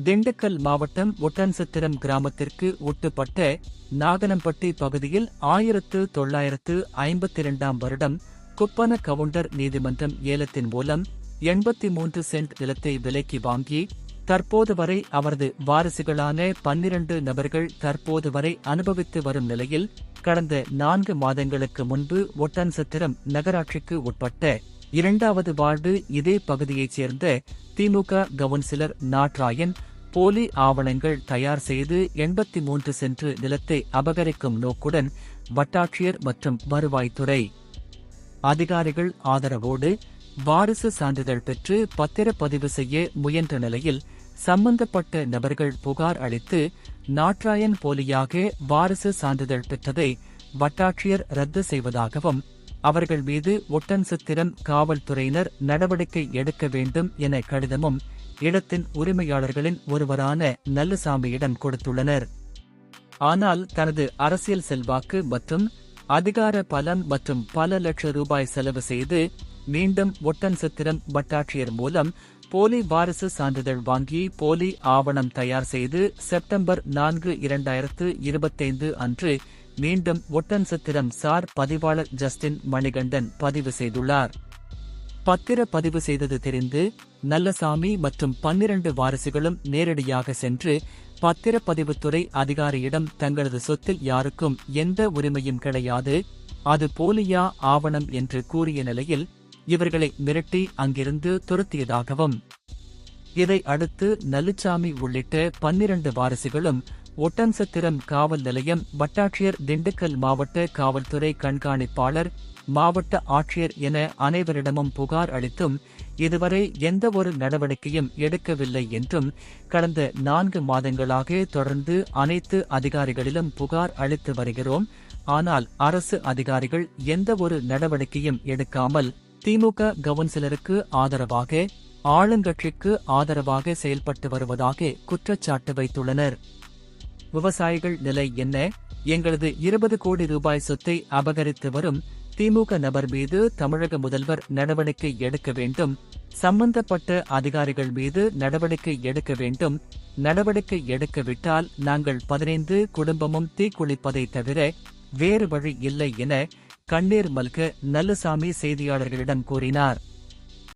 திண்டுக்கல் மாவட்டம் ஒட்டன்சத்திரம் கிராமத்திற்கு ஒட்டுப்பட்ட நாகனம்பட்டி பகுதியில் ஆயிரத்து தொள்ளாயிரத்து ஐம்பத்தி இரண்டாம் வருடம் குப்பன கவுண்டர் நீதிமன்றம் ஏலத்தின் மூலம் எண்பத்தி மூன்று சென்ட் நிலத்தை விலைக்கு வாங்கி தற்போது வரை அவரது வாரிசுகளான பன்னிரண்டு நபர்கள் தற்போது வரை அனுபவித்து வரும் நிலையில் கடந்த நான்கு மாதங்களுக்கு முன்பு ஒட்டன்சத்திரம் நகராட்சிக்கு உட்பட்ட இரண்டாவது வார்டு இதே பகுதியைச் சேர்ந்த திமுக கவுன்சிலர் நாட்ராயன் போலி ஆவணங்கள் தயார் செய்து எண்பத்தி மூன்று சென்று நிலத்தை அபகரிக்கும் நோக்குடன் வட்டாட்சியர் மற்றும் வருவாய்த்துறை அதிகாரிகள் ஆதரவோடு வாரிசு சான்றிதழ் பெற்று பத்திரப்பதிவு செய்ய முயன்ற நிலையில் சம்பந்தப்பட்ட நபர்கள் புகார் அளித்து நாட்ராயன் போலியாக வாரிசு சான்றிதழ் பெற்றதை வட்டாட்சியர் ரத்து செய்வதாகவும் அவர்கள் மீது ஒட்டன் சித்திரம் காவல்துறையினர் நடவடிக்கை எடுக்க வேண்டும் என கடிதமும் இடத்தின் உரிமையாளர்களின் ஒருவரான நல்லசாமியிடம் கொடுத்துள்ளனர். ஆனால் தனது அரசியல் செல்வாக்கு மற்றும் அதிகார பலம் மற்றும் பல லட்சம் ரூபாய் செலவு செய்து மீண்டும் ஒட்டன் சித்திரம் வட்டாட்சியர் மூலம் போலி வாரிசு சான்றிதழ் வாங்கி போலி ஆவணம் தயார் செய்து செப்டம்பர் நான்கு இரண்டாயிரத்து இருபத்தைந்து அன்று மீண்டும் ஒட்டன்சத்திரம் சார் பதிவாளர் ஜஸ்டின் மணிகண்டன் பதிவு செய்துள்ளார். பத்திர பதிவு செய்தது தெரிந்து நல்லசாமி மற்றும் பன்னிரண்டு வாரிசுகளும் நேரடியாக சென்று பத்திரப்பதிவுத்துறை அதிகாரியிடம் தங்களது சொத்தில் யாருக்கும் எந்த உரிமையும் கிடையாது அது போலியா ஆவணம் என்று கூறிய நிலையில் இவர்களை மிரட்டி அங்கிருந்து துரத்தியதாகவும் இதை அடுத்து நலுச்சாமி உள்ளிட்ட பன்னிரண்டு வாரிசுகளும் ஒட்டன்சத்திரம் காவல் நிலையம் வட்டாட்சியர் திண்டுக்கல் மாவட்ட காவல்துறை கண்காணிப்பாளர் மாவட்ட ஆட்சியர் என அனைவரிடமும் புகார் அளித்தும் இதுவரை எந்த ஒரு நடவடிக்கையும் எடுக்கவில்லை என்றும் கடந்த நான்கு மாதங்களாக தொடர்ந்து அனைத்து அதிகாரிகளிலும் புகார் அளித்து வருகிறோம். ஆனால் அரசு அதிகாரிகள் எந்த ஒரு நடவடிக்கையும் எடுக்காமல் திமுக கவுன்சிலருக்கு ஆதரவாக ஆளுங்கட்சிக்கு ஆதரவாக செயல்பட்டு வருவதாக குற்றச்சாட்டு வைத்துள்ளனர். விவசாயிகள் நிலை என்ன? எங்களது இருபது கோடி ரூபாய் சொத்தை அபகரித்து வரும் திமுக நபர் மீது தமிழக முதல்வர் நடவடிக்கை எடுக்க வேண்டும். சம்பந்தப்பட்ட அதிகாரிகள் மீது நடவடிக்கை எடுக்க வேண்டும். நடவடிக்கை எடுக்கவிட்டால் நாங்கள் பதினைந்து குடும்பமும் தீக்குளிப்பதை தவிர வேறு வழி இல்லை என கண்ணீர் மல்க நல்லசாமி செய்தியாளர்களிடம் கூறினார்.